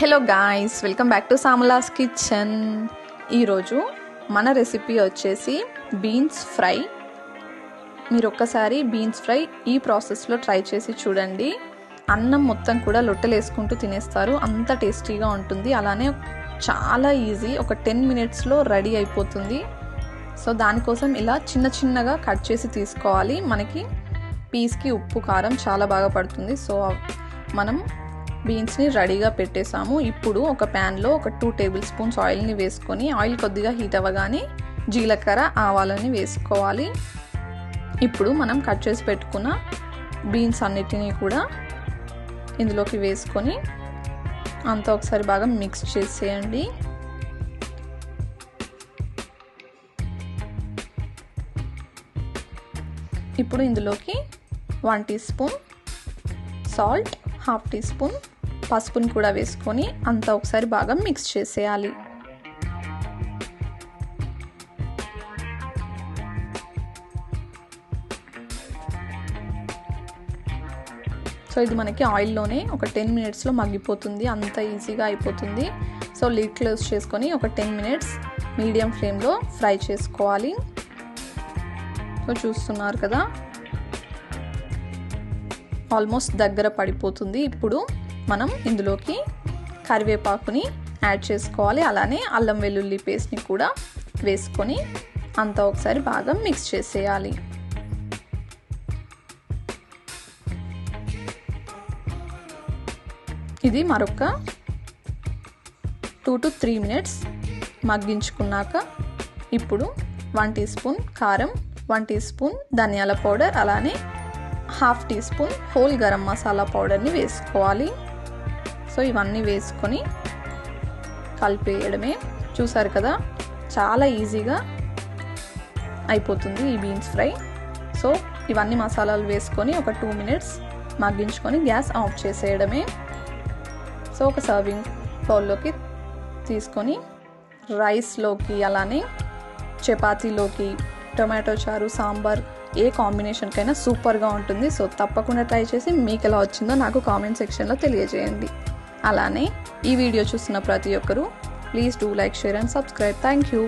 Hello guys welcome back to Samala's kitchen ఈరోజు మన recipe వచ్చేసి బీన్స్ ఫ్రై మీరు ఒక్కసారి బీన్స్ ఫ్రై ఈ ప్రాసెస్లో ట్రై చేసి చూడండి. అన్నం మొత్తం కూడా లొట్టెలేసుకుంటూ తినేస్తారు. అంత టేస్టీగా ఉంటుంది. అలానే చాలా ఈజీ ఒక టెన్ మినిట్స్లో రెడీ అయిపోతుంది. సో దానికోసం ఇలా చిన్న చిన్నగా కట్ చేసి తీసుకోవాలి. మనకి పీస్కి ఉప్పు కారం చాలా బాగా పడుతుంది. సో మనం బీన్స్ని రెడీగా పెట్టేసాము ఇప్పుడు ఒక ప్యాన్లో ఒక టూ టేబుల్ స్పూన్స్ ఆయిల్ని వేసుకొని ఆయిల్ కొద్దిగా హీట్ అవ్వగానే జీలకర్ర ఆవాలని వేసుకోవాలి. ఇప్పుడు మనం కట్ చేసి పెట్టుకున్న బీన్స్ అన్నిటినీ కూడా ఇందులోకి వేసుకొని అంతా ఒకసారి బాగా మిక్స్ చేసేయండి. ఇప్పుడు ఇందులోకి one teaspoon salt half teaspoon పసుపుని కూడా వేసుకొని అంతా ఒకసారి బాగా మిక్స్ చేసేయాలి. సో ఇది మనకి ఆయిల్లోనే ఒక టెన్ మినిట్స్లో మగ్గిపోతుంది. అంత ఈజీగా అయిపోతుంది. సో లిడ్ క్లోజ్ చేసుకొని ఒక టెన్ మినిట్స్ మీడియం ఫ్లేమ్లో ఫ్రై చేసుకోవాలి. సో చూస్తున్నారు కదా ఆల్మోస్ట్ దగ్గర పడిపోతుంది. ఇప్పుడు మనం ఇందులోకి కరివేపాకుని యాడ్ చేసుకోవాలి. అలానే అల్లం వెల్లుల్లి పేస్ట్ని కూడా వేసుకొని అంతా ఒకసారి బాగా మిక్స్ చేసేయాలి. ఇది మరొక టూ టు త్రీ మినిట్స్ మగ్గించుకున్నాక ఇప్పుడు వన్ టీ స్పూన్ కారం వన్ టీ స్పూన్ ధనియాల పౌడర్ అలానే half teaspoon whole garam masala పౌడర్ని వేసుకోవాలి. సో ఇవన్నీ వేసుకొని కలిపేయడమే. చూసారు కదా? చాలా ఈజీగా అయిపోతుంది ఈ బీన్స్ ఫ్రై. సో ఇవన్నీ మసాలాలు వేసుకొని ఒక టూ మినిట్స్ మగ్గించుకొని గ్యాస్ ఆఫ్ చేసేయడమే. సో ఒక సర్వింగ్ బౌల్లోకి తీసుకొని రైస్లోకి అలానే చపాతీలోకి టొమాటో చారు సాంబార్ ఏ కాంబినేషన్కైనా సూపర్గా ఉంటుంది. సో తప్పకుండా ట్రై చేసి మీకు ఎలా వచ్చిందో నాకు కామెంట్ సెక్షన్లో తెలియజేయండి. అలానే ఈ వీడియో చూస్తున్న ప్రతి ఒక్కరూ please do like share and subscribe. Thank you.